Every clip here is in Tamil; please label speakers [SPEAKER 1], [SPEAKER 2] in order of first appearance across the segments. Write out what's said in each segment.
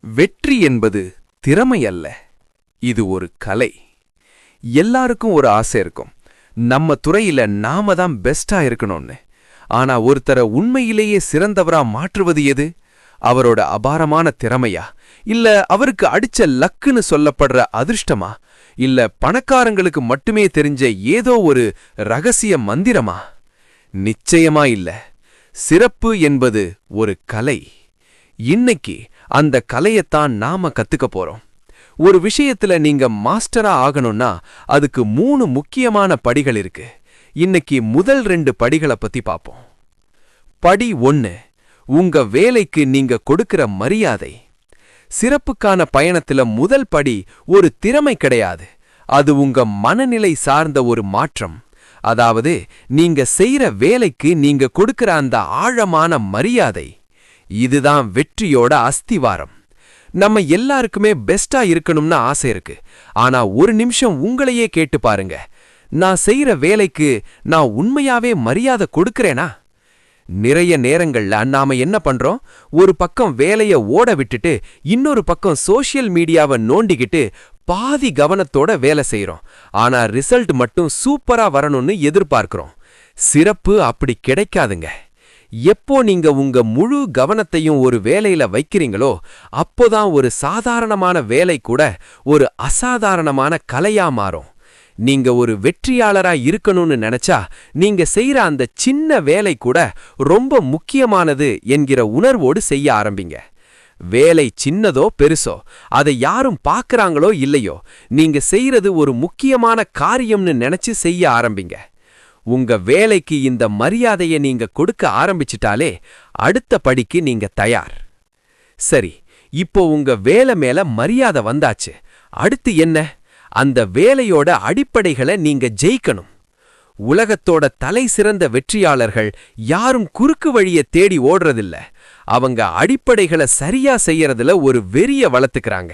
[SPEAKER 1] வெற்றி என்பது திறமை அல்ல இது ஒரு கலை. எல்லாருக்கும் ஒரு ஆசை இருக்கும். நம்ம துறையில நாம தான் பெஸ்டா இருக்கணும்னு. ஆனா ஒருத்தரை உண்மையிலேயே சிறந்தவரா மாற்றுவது எது? அவரோட அபாரமான திறமையா? இல்ல அவருக்கு அடிச்ச லக்குன்னு சொல்லப்படுற அதிர்ஷ்டமா? இல்ல பணக்காரங்களுக்கு மட்டுமே தெரிஞ்ச ஏதோ ஒரு ரகசிய மந்திரமா? நிச்சயமா இல்ல. சிறப்பு என்பது ஒரு கலை. இன்னைக்கு அந்த கலையத்தான் நாம கத்துக்க போறோம். ஒரு விஷயத்துல நீங்க மாஸ்டரா ஆகணும்னா அதுக்கு மூணு முக்கியமான படிகள் இருக்கு. இன்னைக்கு முதல் ரெண்டு படிகளை பத்தி பார்ப்போம் படி ஒன்னு உங்க வேலைக்கு நீங்க கொடுக்கிற மரியாதை. சிறப்புக்கான பயணத்துல முதல் படி ஒரு திறமை கிடையாது. அது உங்க மனநிலை சார்ந்த ஒரு மாற்றம். அதாவது நீங்க செய்யற வேலைக்கு நீங்க கொடுக்கிற அந்த ஆழமான மரியாதை. இதுதான் வெற்றியோட அஸ்திவாரம். நம்ம எல்லாருக்குமே பெஸ்டா இருக்கணும்னு ஆசை இருக்கு. ஆனா ஒரு நிமிஷம் உங்களையே கேட்டு பாருங்க. நான் செய்யற வேலைக்கு நான் உண்மையாவே மரியாதை கொடுக்கறேனா? நிறைய நேரங்கள்ல நாம என்ன பண்றோம்? ஒரு பக்கம் வேலைய ஓட விட்டுட்டு இன்னொரு பக்கம் சோஷியல் மீடியாவை நோண்டிக்கிட்டு பாதி கவனத்தோட வேலை செய்யறோம் ஆனா ரிசல்ட் மட்டும் சூப்பரா வரணும்னு எதிர்பார்க்கிறோம். சிறப்பு அப்படி கிடைக்காதுங்க. எப்போ நீங்க உங்க முழு கவனத்தையும் ஒரு வேலையில வைக்கிறீங்களோ அப்போதான் ஒரு சாதாரணமான வேலை கூட ஒரு அசாதாரணமான கலையா மாறும். நீங்க ஒரு வெற்றியாளரா இருக்கணும்னு நினைச்சா நீங்க செய்யற அந்த சின்ன வேலை கூட ரொம்ப முக்கியமானது என்கிற உணர்வோடு செய்ய ஆரம்பிங்க. வேலை சின்னதோ பெருசோ அதை யாரும் பார்க்கறாங்களோ இல்லையோ நீங்க செய்யறது ஒரு முக்கியமான காரியம்னு நினைச்சு செய்ய ஆரம்பிங்க. உங்க வேலைக்கு இந்த மரியாதையை நீங்க கொடுக்க ஆரம்பிச்சிட்டாலே அடுத்த படிக்கு நீங்க தயார். சரி இப்போ உங்க வேலை மேல மரியாதை வந்தாச்சு. அடுத்து என்ன? அந்த வேலையோட அடிப்படைகளை நீங்க ஜெயிக்கணும். உலகத்தோட தலை சிறந்த வெற்றியாளர்கள் யாரும் குறுக்கு வழிய தேடி ஓடுறதில்ல. அவங்க அடிப்படைகளை சரியா செய்யறதுல ஒரு வெறிய வளர்த்துக்கிறாங்க.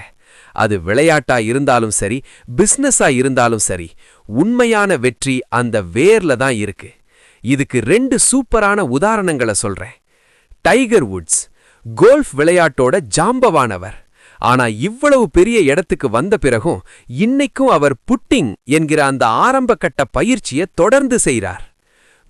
[SPEAKER 1] அது விளையாட்டா இருந்தாலும் சரி பிசினஸா இருந்தாலும் சரி உண்மையான வெற்றி அந்த வேர்ல தான் இருக்கு. இதுக்கு ரெண்டு சூப்பரான உதாரணங்களை சொல்றேன். டைகர் வுட்ஸ் கோல்ஃப் விளையாட்டோட ஜாம்பவானவர். ஆனா இவ்வளவு பெரிய இடத்துக்கு வந்த பிறகும் இன்னைக்கும் அவர் புட்டிங் என்கிற அந்த ஆரம்ப கட்ட பயிற்சியை தொடர்ந்து செய்கிறார்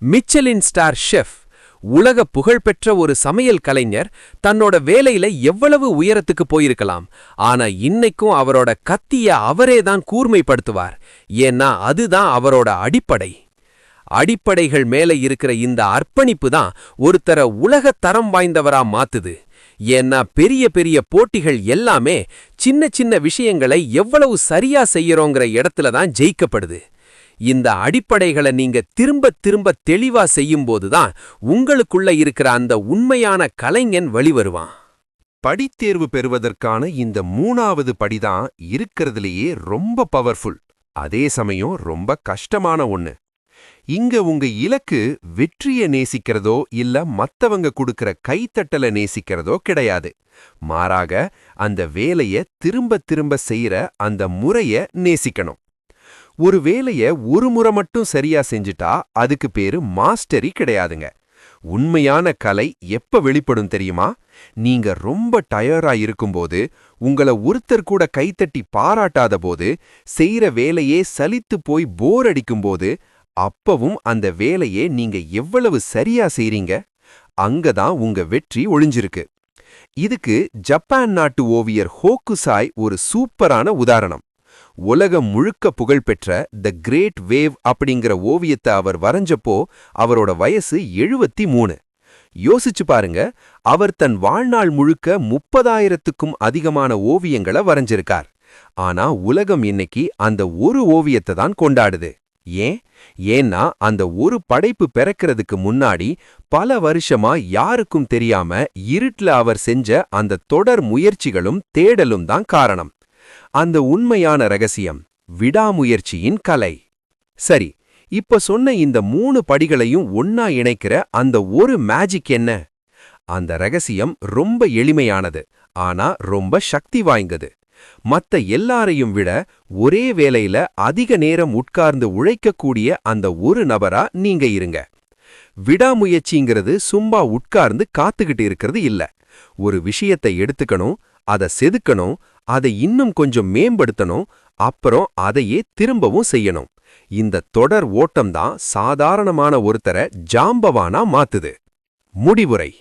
[SPEAKER 1] மிச்சலின் ஸ்டார் ஷெஃப் உலக புகழ்பெற்ற ஒரு சமையல் கலைஞர் தன்னோட வேலையில எவ்வளவு உயரத்துக்கு போயிருக்கலாம். ஆனா இன்னைக்கும் அவரோட கத்திய அவரே தான் கூர்மைப்படுத்துவார். ஏன்னா அதுதான் அவரோட அடிப்படை. அடிப்படைகள் மேல இருக்கிற இந்த அர்ப்பணிப்பு தான் ஒருத்தர உலக தரம் வாய்ந்தவரா மாத்துது. ஏன்னா பெரிய பெரிய போட்டிகள் எல்லாமே சின்ன சின்ன விஷயங்களை எவ்வளவு சரியா செய்யறோங்கிற இடத்துல தான் ஜெயிக்கப்படுது. இந்த அடிப்படைகளை நீங்க திரும்ப திரும்ப தெளிவா செய்யும்போது தான் உங்களுக்குள்ள இருக்கிற அந்த உண்மையான கலைஞன் வெளிவருவான்
[SPEAKER 2] படித்தேர்வு பெறுவதற்கான இந்த மூணாவது படிதான் இருக்கிறதுலேயே ரொம்ப பவர்ஃபுல் அதே சமயம் ரொம்ப கஷ்டமான ஒண்ணு. இங்க உங்க இலக்கு வெற்றிய நேசிக்கிறதோ இல்ல மத்தவங்க கொடுக்கிற கைத்தட்டல நேசிக்கிறதோ கிடையாது. மாறாக அந்த வேலைய திரும்ப திரும்ப செய்யற அந்த முறைய நேசிக்கணும். ஒரு வேலைய ஒரு முறை மட்டும் சரியா செஞ்சுட்டா அதுக்கு பேரு மாஸ்டரி கிடையாதுங்க. உண்மையான கலை எப்ப வெளிப்படும் தெரியுமா? நீங்க ரொம்ப டயரா இருக்கும்போது உங்கள ஒருத்தர் கூட கைத்தட்டி பாராட்டாத போது செய்யற வேலையே சலித்து போய் போர் அடிக்கும்போது அப்பவும் அந்த வேலையே நீங்க எவ்வளவு சரியா செய்றீங்க? அங்கதான் உங்க வெற்றி ஒளிஞ்சிருக்கு. இதுக்கு ஜப்பான் நாட்டு ஓவியர் ஹோக்குசாய் ஒரு சூப்பரான உதாரணம். உலகம் முழுக்க புகழ்பெற்ற த கிரேட் வேவ் அப்படிங்கிற ஓவியத்தை அவர் வரைஞ்சப்போ அவரோட வயசு எழுபத்தி மூணு யோசிச்சு பாருங்க அவர் தன் வாழ்நாள் முழுக்க முப்பதாயிரத்துக்கும் அதிகமான ஓவியங்களை வரைஞ்சிருக்கார். ஆனா உலகம் இன்னைக்கு அந்த ஒரு ஓவியத்தை தான் கொண்டாடுது. ஏன்? ஏன்னா அந்த ஒரு படைப்பு பிறக்கிறதுக்கு முன்னாடி பல வருஷமா யாருக்கும் தெரியாம இருட்டில் அவர் செஞ்ச அந்த தொடர் முயற்சிகளும் தேடலும் தான் காரணம். அந்த உண்மையான ரகசியம் விடாமுயற்சியின் கலை. சரி இப்ப சொன்ன இந்த மூணு படிகளையும் ஒன்னா இணைக்கிற அந்த ஒரு மேஜிக் என்ன? அந்த ரகசியம் ரொம்ப எளிமையானது ஆனா ரொம்ப சக்தி வாய்ந்தது. மத்த எல்லாரையும் விட ஒரே வேலையில அதிக நேரம் உட்கார்ந்து உழைக்கக்கூடிய அந்த ஒரு நபரா நீங்க இருங்க. விடாமுயற்சிங்கிறது சும்மா உட்கார்ந்து காத்துக்கிட்டு இருக்கிறது இல்ல. ஒரு விஷயத்தை எடுத்துக்கணும் அதை செதுக்கணும் அதை இன்னும் கொஞ்சம் மேம்படுத்தணும் அப்புறம் அதையே திரும்பவும் செய்யணும். இந்த தொடர் ஓட்டம்தான் சாதாரணமான ஒருத்தரை ஜாம்பவானா மாத்துது. முடிவுரை.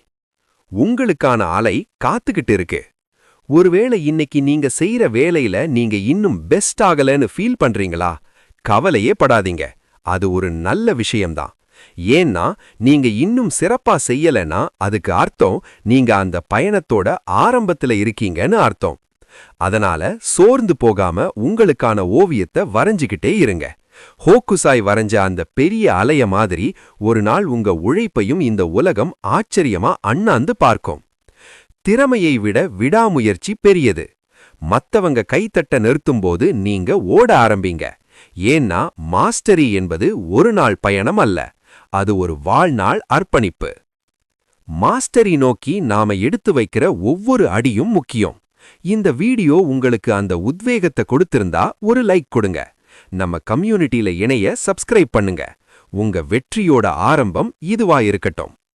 [SPEAKER 2] உங்களுக்கான அலை காத்துக்கிட்டு இருக்கு. ஒருவேளை இன்னைக்கு நீங்க செய்யற வேலையில நீங்க இன்னும் பெஸ்ட் ஆகலன்னு ஃபீல் பண்றீங்களா? கவலையே படாதீங்க. அது ஒரு நல்ல விஷயம்தான். ஏன்னா நீங்க இன்னும் சிறப்பா செய்யலைன்னா அதுக்கு அர்த்தம் நீங்க அந்த பயணத்தோட ஆரம்பத்துல இருக்கீங்கன்னு அர்த்தம். அதனால சோர்ந்து போகாம உங்களுக்கான ஓவியத்தை வரைஞ்சுக்கிட்டே இருங்க. ஹோக்குசாய் வரைஞ்ச அந்த பெரிய அலைய மாதிரி ஒரு நாள் உங்க உழைப்பையும் இந்த உலகம் ஆச்சரியமா அண்ணாந்து பார்க்கும். திறமையை விட விடாமுயற்சி பெரியது. மத்தவங்க கைத்தட்ட நிறுத்தும்போது நீங்க ஓட ஆரம்பிங்க. ஏன்னா மாஸ்டரி என்பது ஒரு நாள் பயணம் அல்ல. அது ஒரு வாழ்நாள் அர்ப்பணிப்பு. மாஸ்டரி நோக்கி நாம எடுத்து வைக்கிற ஒவ்வொரு அடியும் முக்கியம். இந்த வீடியோ உங்களுக்கு அந்த உத்வேகத்தை கொடுத்திருந்தா ஒரு லைக் கொடுங்க. நம்ம கம்யூனிட்டில இணைய சப்ஸ்கிரைப் பண்ணுங்க. உங்க வெற்றியோட ஆரம்பம் இதுவா இருக்கட்டும்.